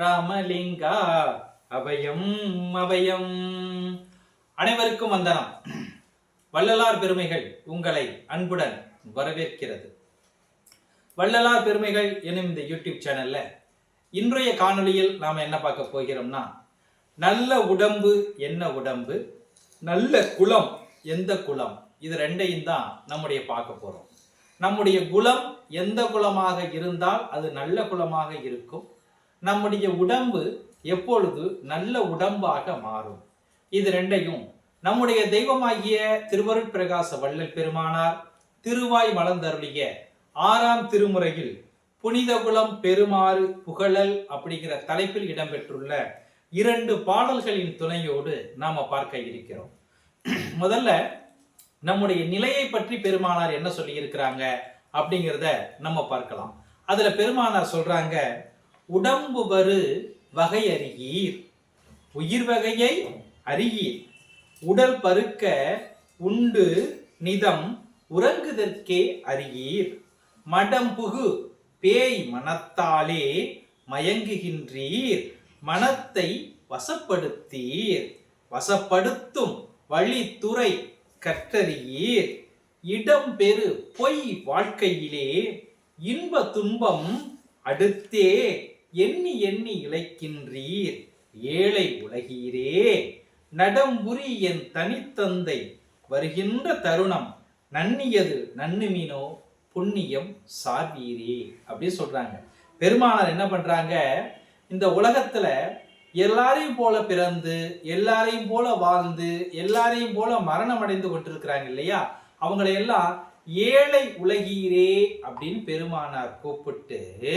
ராமலிங்கா அபயம் அபயம். அனைவருக்கும் வந்தனம். வள்ளலார் பெருமைகள் உங்களை அன்புடன் வரவேற்கிறது. வள்ளலார் பெருமைகள் எனும் இந்த யூடியூப் சேனல்ல இன்றைய காணொளியில் நாம் என்ன பார்க்க போகிறோம்னா நல்ல உடம்பு என்ன உடம்பு நல்ல குலம் எந்த குலம் இது ரெண்டையும் தான் நம்முடைய பார்க்க போகிறோம் நம்முடைய குலம் எந்த குலமாக இருந்தால் அது நல்ல குலமாக இருக்கும். நம்முடைய உடம்பு எப்பொழுது நல்ல உடம்பாக மாறும்? இது ரெண்டையும் நம்முடைய தெய்வமாகிய திருவருட் பிரகாச வள்ளல் பெருமானார் திருவாய் மலர்ந்தருளிய ஆறாம் திருமுறையில் புனிதகுலம் பெருமாறு புகழல் அப்படிங்கிற தலைப்பில் இடம்பெற்றுள்ள இரண்டு பாடல்களின் துணையோடு நாம பார்க்க இருக்கிறோம். முதல்ல நம்முடைய நிலையை பற்றி பெருமானார் என்ன சொல்லி இருக்கிறாங்க அப்படிங்கிறத நம்ம பார்க்கலாம். அதுல பெருமானார் சொல்றாங்க உடம்பு வரு வகை அறியீர். உயிர் வகையை அறியீர் உடல் பருக்க உண்டு நிதம் உறங்குதற்கே அறியீர். மடம் புகு பேய் மனத்தாலே மயங்குகின்றீர். மனத்தை வசப்படுத்தீர். வசப்படுத்தும் வழித்துறை கற்றறியீர். இடம்பெறு பொய் வாழ்க்கையிலே இன்ப துன்பம் அடுத்தே எண்ணி எண்ணி இழைக்கின்றீர். ஏழை உலகீரே நடம்புரி என் தனித்தந்தை. வருகின்ற தருணம் நன்னியது நன்னுமினோ புண்ணியம் சார்வீரே அப்படி சொல்றாங்க. பெருமானார் என்ன பண்றாங்க? இந்த உலகத்துல எல்லாரையும் போல பிறந்து எல்லாரையும் போல வாழ்ந்து எல்லாரையும் போல மரணம் அடைந்து கொண்டிருக்கிறாங்க இல்லையா? அவங்களை எல்லாம் ஏழை உலகீரே அப்படின்னு பெருமானார் கூப்பிட்டு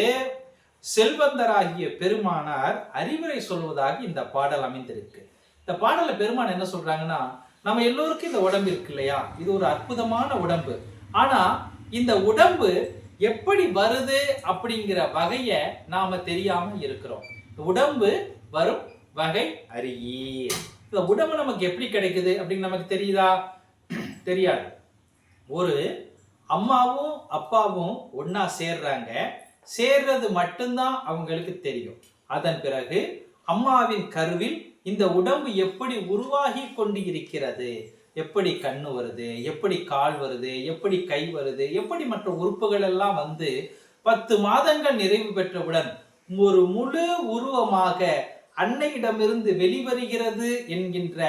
செல்வந்தராகிய பெருமானார் அறிவுரை சொல்வதாக இந்த பாடல் அமைந்திருக்கு. இந்த பாடலில் பெருமான் என்ன சொல்றாங்கன்னா நம்ம எல்லோருக்கும் இந்த உடம்பு இருக்கு இல்லையா? இது ஒரு அற்புதமான உடம்பு. ஆனா இந்த உடம்பு எப்படி வருது அப்படிங்கிற வகைய நாம தெரியாம இருக்கிறோம். உடம்பு வரும் வகை அறியீர். இந்த உடம்பு நமக்கு எப்படி கிடைக்குது அப்படின்னு நமக்கு தெரியுதா? தெரியாது. ஒரு அம்மாவும் அப்பாவும் ஒன்னா சேர்றாங்க. சேர்றது மட்டும்தான் அவங்களுக்கு தெரியும். அதன் பிறகு அம்மாவின் கருவில் இந்த உடம்பு எப்படி உருவாகி கொண்டு இருக்கிறது எப்படி கண்ணு வருது? எப்படி கால் வருது? எப்படி கை வருது? எப்படி மற்ற உறுப்புகள் எல்லாம் வந்து பத்து மாதங்கள் நிறைவு பெற்றவுடன் ஒரு முழு உருவமாக அன்னையிடமிருந்து வெளிவருகிறது என்கின்ற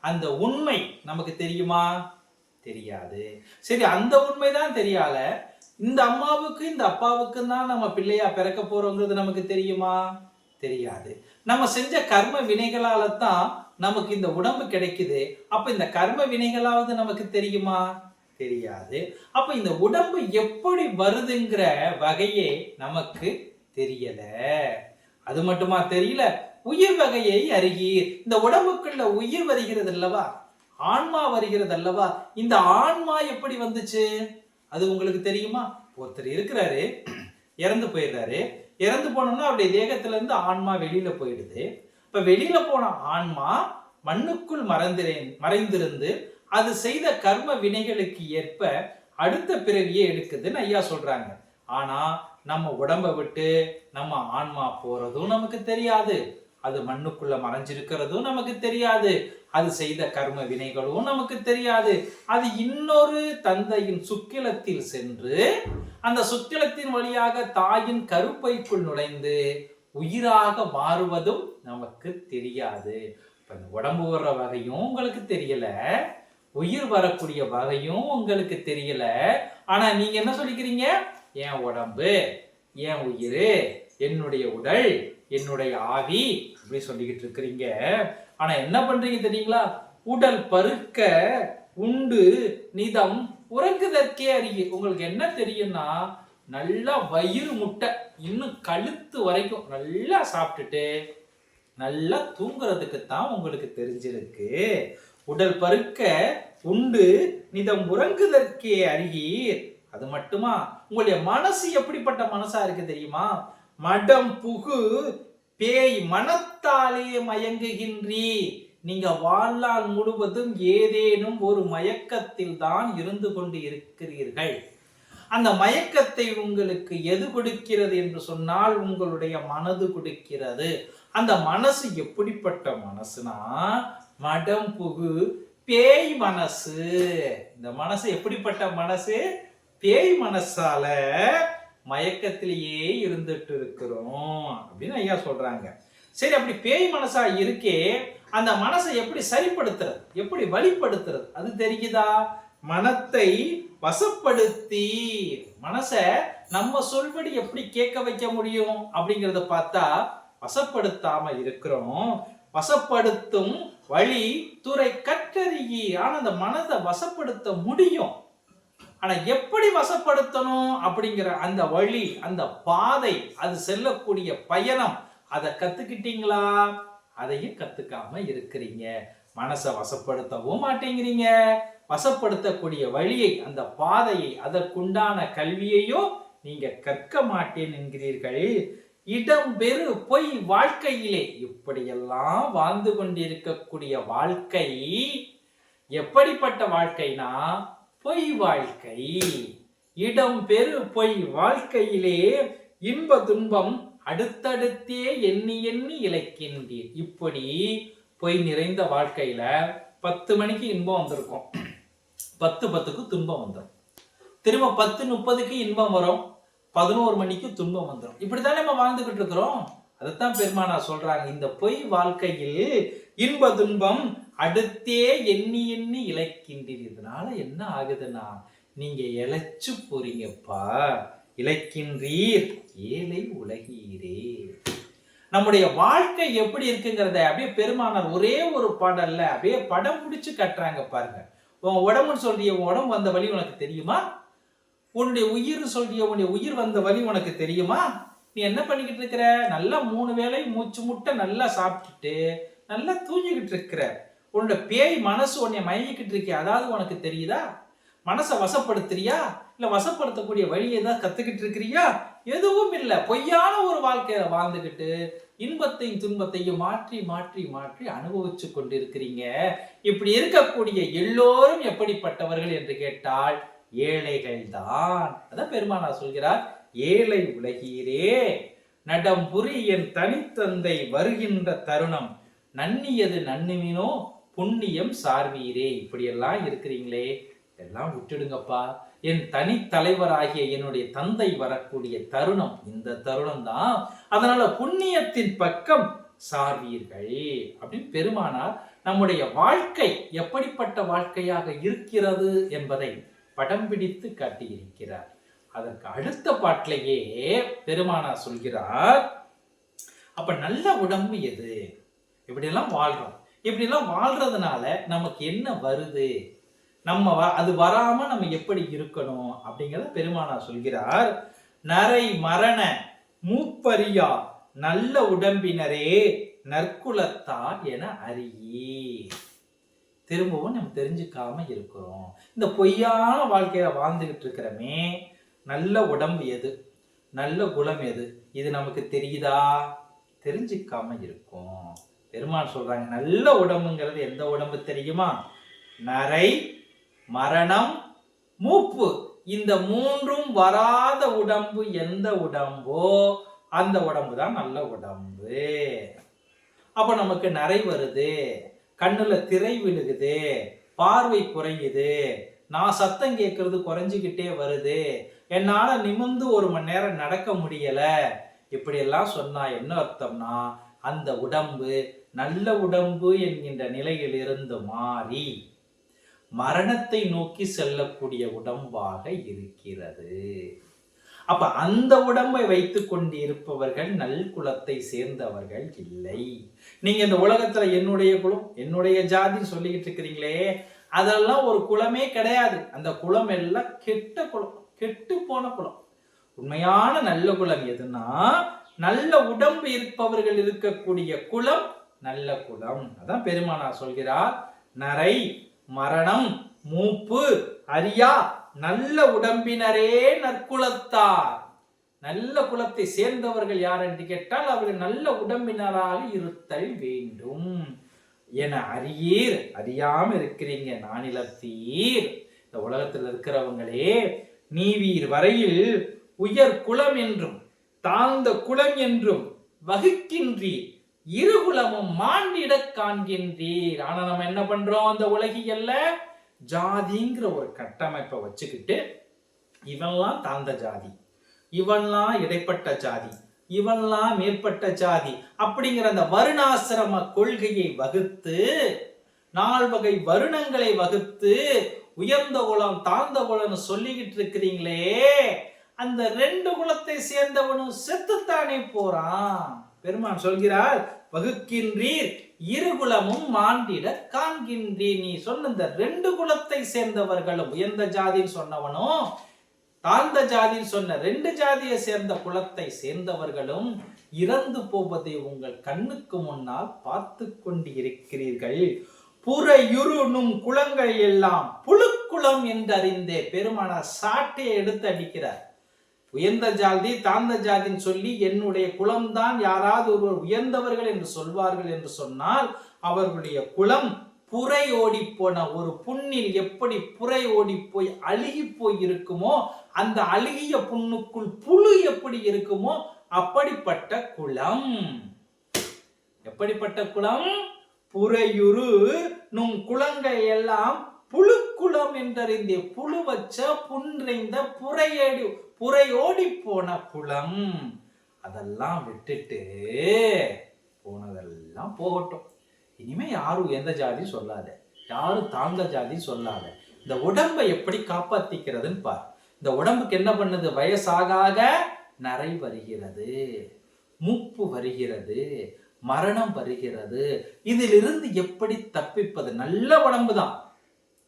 அந்த உண்மை நமக்கு தெரியுமா? தெரியாது. சரி அந்த உண்மைதான் தெரியாத இந்த அம்மாவுக்கு இந்த அப்பாவுக்கு தான் நம்ம பிள்ளையா பிறக்க போறோங்கிறது நமக்கு தெரியுமா? தெரியாது. நம்ம செஞ்ச கர்ம வினைகளால தான் நமக்கு இந்த உடம்பு கிடைக்குது. அப்ப இந்த கர்ம வினைகளாவது நமக்கு தெரியுமா? தெரியாது. அப்ப இந்த உடம்பு எப்படி வருதுங்கிற வகையே நமக்கு தெரியல. அது மட்டுமா தெரியல? உயிர் வகையை அறியீர். இந்த உடம்புக்குள்ள உயிர் வருகிறது அல்லவா? ஆன்மா வருகிறது அல்லவா? இந்த ஆன்மா எப்படி வந்துச்சு? அது உங்களுக்கு தெரியுமா? ஒருத்தர் இருக்கிறாரு இறந்து போயிடுறாரு. இறந்து போனோம்னா அவருடைய தேகத்துல இருந்து ஆன்மா வெளியில போயிடுது. இப்ப வெளியில போன ஆன்மா மண்ணுக்குள் மறைந்திரேன் மறைந்திருந்து அது செய்த கர்ம வினைகளுக்கு ஏற்ப அடுத்த பிறவியே எடுக்குதுன்னு ஐயா சொல்றாங்க. ஆனா நம்ம உடம்பை விட்டு நம்ம ஆன்மா போறதும் நமக்கு தெரியாது. அது மண்ணுக்குள்ள மறைஞ்சிருக்கிறதும் நமக்கு தெரியாது. அது செய்த கர்ம வினைகளும் நமக்கு தெரியாது. அது இன்னொரு தந்தையின் சுக்கிலத்தில் சென்று அந்த சுக்கிலத்தின் வழியாக தாயின் கருப்பைக்குள் நுழைந்து உயிராக மாறுவதும் நமக்கு தெரியாது. இந்த உடம்பு வர்ற வகையும் உங்களுக்கு தெரியல. உயிர் வரக்கூடிய வகையும் உங்களுக்கு தெரியல. ஆனா நீங்க என்ன சொல்லிக்கிறீங்க? என் உடம்பு என் உயிர் என்னுடைய உடல் என்னுடைய ஆவி அப்படி சொல்லிக்கிட்டு இருக்கிறீங்க. ஆனா என்ன பண்றீங்க தெரியுங்களா? உடல் பருக்க உண்டு நிதம் உறங்குதற்கே அறிய உங்களுக்கு என்ன தெரியும்னா நல்லா வயிறு முட்டை இன்னும் கழுத்து வரைக்கும் நல்லா சாப்பிட்டுட்டு நல்லா தூங்குறதுக்கு தான் உங்களுக்கு தெரிஞ்சிருக்கு. உடல் பருக்க உண்டு நிதம் உறங்குதற்கே அருகீர் அது மட்டுமா? உங்களுடைய மனசு எப்படிப்பட்ட மனசா இருக்கு தெரியுமா? மடம் புகு பேய் மனத்தாலே மயங்குகின்றீ. நீங்க வாழ்நாள் முழுவதும் ஏதேனும் ஒரு மயக்கத்தில் தான் இருந்து கொண்டு இருக்கிறீர்கள். அந்த மயக்கத்தை உங்களுக்கு எது கொடுக்கிறது என்று சொன்னால் உங்களுடைய மனது கொடுக்கிறது. அந்த மனசு எப்படிப்பட்ட மனசுனா மடம் புகு பேய் மனசு. இந்த மனசு எப்படிப்பட்ட மனசு? பேய் மனசால மயக்கத்திலேயே இருந்துட்டு இருக்கிறோம் அப்படின்னு ஐயா சொல்றாங்க. சரி அப்படி பேய் மனசா இருக்கே அந்த மனசை எப்படி சரிப்படுத்துறது? எப்படி வழிப்படுத்துறது? அது தெரியுதா மனத்தை வசப்படுத்தி மனசை நம்ம சொல்படி எப்படி கேட்க வைக்க முடியும் அப்படிங்கிறத பார்த்தா வசப்படுத்தாம இருக்கிறோம். வசப்படுத்தும் வழி துறை கற்றறியி ஆனா அந்த மனதை வசப்படுத்த முடியும். ஆனால் எப்படி வசப்படுத்தணும் அப்படிங்கிற அந்த வழி அந்த பாதை அது செல்லக்கூடிய பயணம் அதை கத்துக்கிட்டீங்களா? அதையும் கத்துக்காம இருக்கிறீங்க. மனசை வசப்படுத்தவும் மாட்டேங்கிறீங்க. வசப்படுத்தக்கூடிய வழியை அந்த பாதையை அதற்குண்டான கல்வியையோ நீங்க கற்க மாட்டேன் என்கிறீர்கள். இடம்பெறு பொய் வாழ்க்கையிலே இப்படியெல்லாம் வாழ்ந்து கொண்டிருக்கக்கூடிய வாழ்க்கை எப்படிப்பட்ட வாழ்க்கைனா பொய் வாழ்க்கை. இடம் பெரு பொய் வாழ்க்கையிலே இன்ப துன்பம் அடுத்தடுத்தே எண்ணி எண்ணி இழைக்கின்றீர். இப்படி பொய் நிறைந்த வாழ்க்கையில பத்து மணிக்கு இன்பம் வந்திருக்கும். பத்து பத்துக்கு துன்பம் வந்துடும் திரும்ப பத்து முப்பதுக்கு இன்பம் வரும். பதினோரு மணிக்கு துன்பம் வந்துடும் இப்படித்தானே நம்ம வாழ்ந்துகிட்டு இருக்கிறோம்? அதைத்தான் பெருமானா சொல்றாங்க. இந்த பொய் வாழ்க்கையில் இன்ப துன்பம் அடுத்தே எண்ணி எண்ணி இழைக்கின்றீர் இதனால என்ன ஆகுதுன்னா நீங்க இழைச்சு போறீங்கப்பா. இழைக்கின்றீர். ஏழை உலகீரே. நம்முடைய வாழ்க்கை எப்படி இருக்குங்கிறத அப்படியே பெருமானார் ஒரே ஒரு பாடல்ல அப்படியே படம் பிடிச்சு கட்டுறாங்க பாருங்க. உன் உடம்புன்னு சொல்றிய உன் உடம்பு வந்த வழி உனக்கு தெரியுமா? உன்னுடைய உயிர் சொல்றிய உன்னுடைய உயிர் வந்த வழி உனக்கு தெரியுமா? நீ என்ன பண்ணிக்கிட்டு இருக்கிற? நல்லா மூணு வேலை மூச்சு முட்டை நல்லா சாப்பிட்டுட்டு நல்லா தூங்கிக்கிட்டு இருக்கிற. உன்னோட பேய் மனசு உன்னை மயங்கிக்கிட்டு இருக்கே அதாவது உனக்கு தெரியுதா? மனசை வசப்படுத்துறியா? இல்ல வசப்படுத்தக்கூடிய வழியை தான் கத்துக்கிட்டு இருக்கிறியா? எதுவும் இல்லை. பொய்யான ஒரு வாழ்க்கையில வாழ்ந்துகிட்டு இன்பத்தையும் துன்பத்தையும் மாற்றி மாற்றி மாற்றி அனுபவிச்சு கொண்டிருக்கிறீங்க. இப்படி இருக்கக்கூடிய எல்லோரும் எப்படிப்பட்டவர்கள் என்று கேட்டால் ஏழைகள் தான் அதான் பெருமானா சொல்கிறார் ஏழை உலகீரே நடம்புரி என் தனித்தந்தை வருகின்ற தருணம். நன்னியது நன்னுமினோ புண்ணியம் சார்வீரே. இப்படியெல்லாம் இருக்கிறீங்களே? எல்லாம் விட்டுடுங்கப்பா. என் தனி தலைவராகிய என்னுடைய தந்தை வரக்கூடிய தருணம் இந்த தருணம் தான் அதனால புண்ணியத்தின் பக்கம் சார்வீர்கள். அப்படின்னு பெருமானார் நம்முடைய வாழ்க்கை எப்படிப்பட்ட வாழ்க்கையாக இருக்கிறது என்பதை படம் பிடித்து காட்டியிருக்கிறார். அதற்கு அடுத்த பாட்டிலேயே பெருமானார் சொல்கிறார் அப்ப நல்ல உடம்பு எது? இப்படியெல்லாம் வாழ்றோம். இப்படிலாம் வாழ்றதுனால நமக்கு என்ன வருது? நம்ம வ- அது வராம நம்ம எப்படி இருக்கணும்? அப்படிங்கிறத பெருமானார் சொல்கிறார். நரை மரண மூப்பரியா நல்ல உடம்பினரே நற்குலத்தார் என அறியி திரும்பவும் நம்ம தெரிஞ்சுக்காம இருக்கிறோம். இந்த பொய்யான வாழ்க்கையில வாழ்ந்துகிட்டு இருக்கிறோமே நல்ல உடம்பு எது? நல்ல குலம் எது? இது நமக்கு தெரியுதா? தெரிஞ்சுக்காம இருக்கும். பெருமான் சொல்றாங்க நல்ல உடம்புங்கிறது எந்த உடம்பு தெரியுமா? நரை மரணம் மூப்பு. இந்த மூன்றும் வராத உடம்பு எந்த உடம்போ அந்த உடம்பு தான் நல்ல உடம்பு. அப்ப நமக்கு நரை வருது கண்ணுல திரை விழுகுது பார்வை குறையுது நான் சத்தம் கேட்கறது குறைஞ்சிக்கிட்டே வருது என்னால நிமிர்ந்து ஒரு மணி நேரம் நடக்க முடியல. இப்படியெல்லாம் சொன்னா என்ன அர்த்தம்னா அந்த உடம்பு நல்ல உடம்பு என்கின்ற நிலையில் இருந்து மாறி மரணத்தை நோக்கி செல்லக்கூடிய உடம்பாக இருக்கிறது. அப்ப அந்த உடம்பை வைத்து கொண்டு இருப்பவர்கள் நல்குலத்தை சேர்ந்தவர்கள் இல்லை. நீங்க இந்த உலகத்துல என்னுடைய குலம் என்னுடைய ஜாதின்னு சொல்லிக்கிட்டு இருக்கிறீங்களே அதெல்லாம் ஒரு குலமே கிடையாது. அந்த குலம் எல்லாம் கெட்ட குலம் கெட்டு போன குலம். உண்மையான நல்ல குலம் எதுனா நல்ல உடம்பு இருப்பவர்கள் இருக்கக்கூடிய குலம் நல்ல குலம் அதான் பெருமானார் சொல்கிறார். நரை மரணம் மூப்பு அரியா நல்ல உடம்பினரே நற்குலத்தார். நல்ல குலத்தை சேர்ந்தவர்கள் யார் என்று கேட்டால் அவர்கள் நல்ல உடம்பினராக இருத்தல் வேண்டும். என அறியீர். அறியாம இருக்கிறீங்க நானிலத்தீர் இந்த உலகத்தில் இருக்கிறவங்களே நீவீர் வரையில் உயர் குலம் என்றும் தாழ்ந்த குலம் என்றும் வகுக்கின்றீர். இருகுலமும் மாண்டிட காண்கின்றீர். ஆனா நம்ம என்ன பண்றோம்? அந்த உலகியல்ல ஜாதிங்கிற ஒரு கட்டமைப்பை வச்சுக்கிட்டு இவன்லாம் தாழ்ந்த ஜாதி இவன்லாம் இடைப்பட்ட ஜாதி இவன்லாம் மேற்பட்ட ஜாதி அப்படிங்கிற அந்த வருணாசிரம கொள்கையை வகுத்து நால்வகை வருணங்களை வகுத்து உயர்ந்த குலம் தாழ்ந்த குலம்னு சொல்லிக்கிட்டு இருக்கிறீங்களே அந்த ரெண்டு குலத்தை சேர்ந்தவனும் செத்துத்தானே போறான். பெருமான் சொல்கிறார் வகுக்கின்றீர். இரு குலமும் மாண்டிட காண்கின்றீர். நீ சொன்ன இந்த ரெண்டு குலத்தை சேர்ந்தவர்களும் உயர்ந்த ஜாதின்னு சொன்னவனும் தாழ்ந்த ஜாதின்னு சொன்ன ரெண்டு ஜாதியை சேர்ந்த குலத்தை சேர்ந்தவர்களும் இறந்து போவதை உங்கள் கண்ணுக்கு முன்னால் பார்த்து கொண்டு இருக்கிறீர்கள் புறையுருணும் குளங்கள் எல்லாம் புழுக்குளம் என்றறிந்தே பெருமானார் சாட்டையை எடுத்து அடிக்கிறார். உயர்ந்த ஜாதி தாழ்ந்த ஜாதின்னு சொல்லி என்னுடைய குலம்தான் யாராவது ஒருவர் உயர்ந்தவர்கள் என்று சொல்வார்கள் என்று சொன்னால் அவர்களுடைய குலம் புரை ஓடி போன ஒரு புண்ணில் எப்படி புரை ஓடி போய் அழுகி போய் இருக்குமோ அந்த அழுகிய புண்ணுக்குள் புழு எப்படி இருக்குமோ அப்படிப்பட்ட குளம் எப்படிப்பட்ட குளம் புறையுரு நும் குளங்கள் எல்லாம் புழுக்குளம் என்றறிந்தே புழு வச்ச புன்றைந்த புறையடி புறையோடி போன குளம். அதெல்லாம் விட்டுட்டு போனதெல்லாம் போகட்டும். இனிமே யாரும் எந்த ஜாதி சொல்லாத. யாரும் தாழ்ந்த ஜாதி சொல்லாத. இந்த உடம்பை எப்படி காப்பாத்திக்கிறதுன்னு பார். இந்த உடம்புக்கு என்ன பண்ணுது? வயசாக நரை வருகிறது. மூப்பு வருகிறது. மரணம் வருகிறது. இதிலிருந்து எப்படி தப்பிப்பது? நல்ல உடம்பு தான்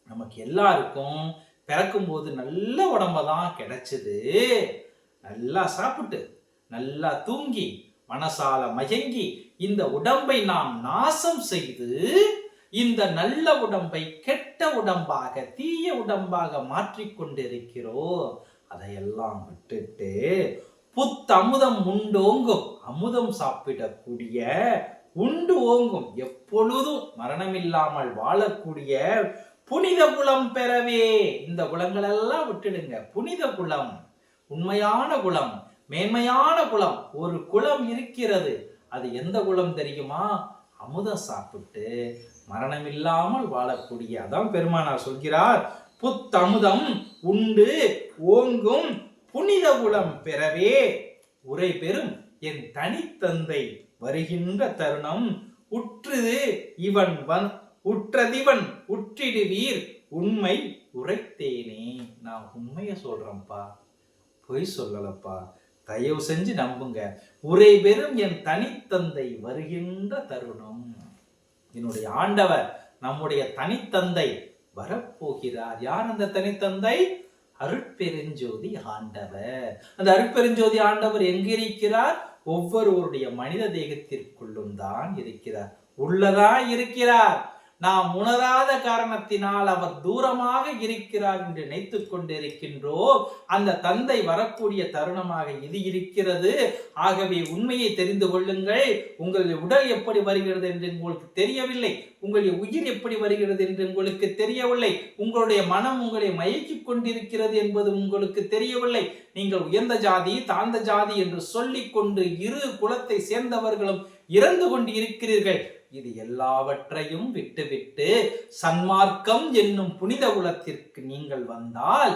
நமக்கு எல்லாருக்கும் பிறக்கும்போது நல்ல உடம்ப தான் கிடைச்சது. நல்லா சாப்பிட்டு நல்லா தூங்கி மனசால மயங்கி இந்த உடம்பை நாம் நாசம் செய்து இந்த நல்ல உடம்பை கெட்ட உடம்பாக தீய உடம்பாக மாற்றிக்கொண்டிருக்கிறோம் அதையெல்லாம் விட்டுட்டு புத்தமுதம் உண்டோங்கும் அமுதம் சாப்பிடக்கூடிய உண்டு ஓங்கும். எப்பொழுதும் மரணமில்லாமல் வாழக்கூடிய புனித குலம் பெறவே. இந்த குலங்கள் எல்லாம் விட்டுடுங்க. புனித குலம் உண்மையான குலம் மேன்மையான குலம் ஒரு குலம் இருக்கிறது. அது எந்த குலம் தெரியுமா? அமுதம் சாப்பிட்டு மரணம் இல்லாமல் வாழக்கூடிய. அதான் பெருமானார் சொல்கிறார் புத்தமுதம் உண்டு ஓங்கும் புனித குலம் பெறவே. உரை பெறும் என் தனித்தந்தை வருகின்ற தருணம் உற்றுது இவன் வன் உற்றதிவன் உற்றிடுவீர். உண்மை உரைத்தேனே. நான் உண்மையை சொல்றேன்ப்பா. பொய் சொல்லலப்பா. தயவு செஞ்சு நம்புங்க. உரை பெறும் என் தனித்தந்தை வருகின்ற தருணம். என்னுடைய ஆண்டவர் நம்முடைய தனித்தந்தை வரப்போகிறார். யார் அந்த தனித்தந்தை? அருட்பெருஞ்சோதி ஆண்டவர். அந்த அருட்பெருஞ்சோதி ஆண்டவர் எங்கிருக்கிறார்? ஒவ்வொருவருடைய மனித தேகத்திற்குள்ளும் தான் இருக்கிறார். உள்ளதான் இருக்கிறார். நாம் உணராத காரணத்தினால் அவர் தூரமாக இருக்கிறார் என்று நினைத்துக் கொண்டிருக்கின்றோம். அந்த தந்தை வரக்கூடிய தருணமாக இது இருக்கிறது. ஆகவே உண்மையை தெரிந்து கொள்ளுங்கள். உங்களுடைய உடல் எப்படி வருகிறது என்று உங்களுக்கு தெரியவில்லை. உங்களுடைய உயிர் எப்படி வருகிறது என்று உங்களுக்கு தெரியவில்லை. உங்களுடைய மனம் உங்களை மயக்கிக் கொண்டிருக்கிறது என்பது உங்களுக்கு தெரியவில்லை. நீங்கள் உயர்ந்த ஜாதி தாழ்ந்த ஜாதி என்று சொல்லிக்கொண்டு இரு குலத்தை சேர்ந்தவர்களும் இறந்து கொண்டு இருக்கிறீர்கள் இது எல்லாவற்றையும் விட்டுவிட்டு சன்மார்க்கம் என்னும் புனித குலத்திற்கு நீங்கள் வந்தால்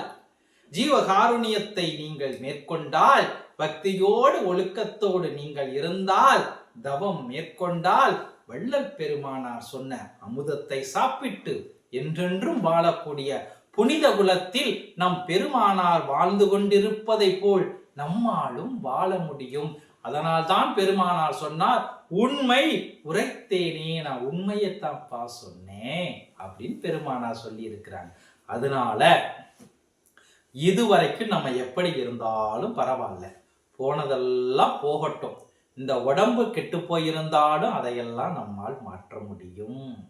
ஜீவகாருண்யத்தை நீங்கள் மேற்கொண்டால் பக்தியோடு ஒழுக்கத்தோடு நீங்கள் இருந்தால் தவம் மேற்கொண்டால் வள்ளல் பெருமானார் சொன்ன அமுதத்தை சாப்பிட்டு என்றென்றும் வாழக்கூடிய புனித குலத்தில் நம் பெருமானார் வாழ்ந்து கொண்டிருப்பதை போல் நம்மாலும் வாழ முடியும். அதனால்தான் பெருமானார் சொன்னார் உண்மை உரைத்தேனே நான் உண்மையைத்தான்ப்பா சொன்னேன் அப்படின்னு பெருமானார் சொல்லி இருக்கிறாங்க அதனால இதுவரைக்கும் நம்ம எப்படி இருந்தாலும் பரவாயில்ல. போனதெல்லாம் போகட்டும். இந்த உடம்பு கெட்டு போயிருந்தாலும் அதையெல்லாம் நம்மால் மாற்ற முடியும்.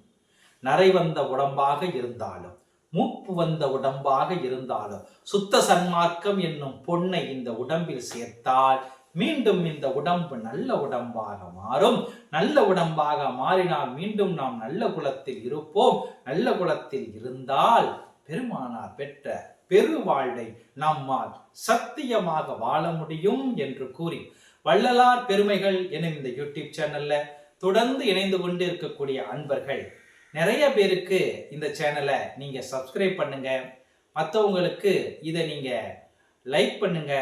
நரை வந்த உடம்பாக இருந்தாலும் மூப்பு வந்த உடம்பாக இருந்தாலும் சுத்த சன்மார்க்கம் என்னும் பொண்ணை இந்த உடம்பில் சேர்த்தால் மீண்டும் இந்த உடம்பு நல்ல உடம்பாக மாறும். நல்ல உடம்பாக மாறினால் மீண்டும் நாம் நல்ல குலத்தில் இருப்போம். நல்ல குலத்தில் இருந்தால் பெருமானார் பெற்ற பெருவாழ்வை நம்மால் சத்தியமாக வாழ முடியும் என்று கூறி வள்ளலார் பெருமைகள் எனும் இந்த யூடியூப் சேனல்ல தொடர்ந்து இணைந்து கொண்டு இருக்கக்கூடிய அன்பர்கள் நிறைய பேருக்கு இந்த சேனலை நீங்க சப்ஸ்கிரைப் பண்ணுங்க. மற்றவங்களுக்கு இதை நீங்க லைக் பண்ணுங்க.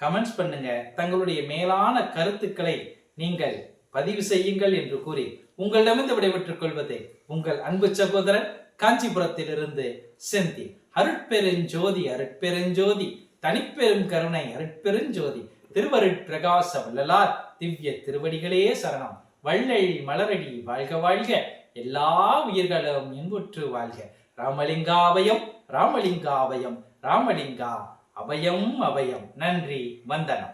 கமெண்ட்ஸ் பண்ணுங்க. தங்களுடைய மேலான கருத்துக்களை நீங்கள் பதிவு செய்யுங்கள் என்று கூறி உங்களிடமிருந்து விடைபெற்றுக் கொள்வது உங்கள் அன்பு சகோதரன் காஞ்சிபுரத்திலிருந்து செந்தி அருட்பெருஞ்சோதி அருட்பெருஞ்சோதி தனிப்பெரும் கருணை அருட்பெருஞ்சோதி திருவருட் பிரகாச வள்ளலார் திவ்ய திருவடிகளே சரணம். வள்ளல் மலரடி வாழ்க வாழ்க. எல்லா உயிர்களும் இன்புற்று வாழ்க. ராமலிங்காவயம் ராமலிங்காவயம் ராமலிங்கா. அபயம் அபயம். நன்றி வந்தனம்.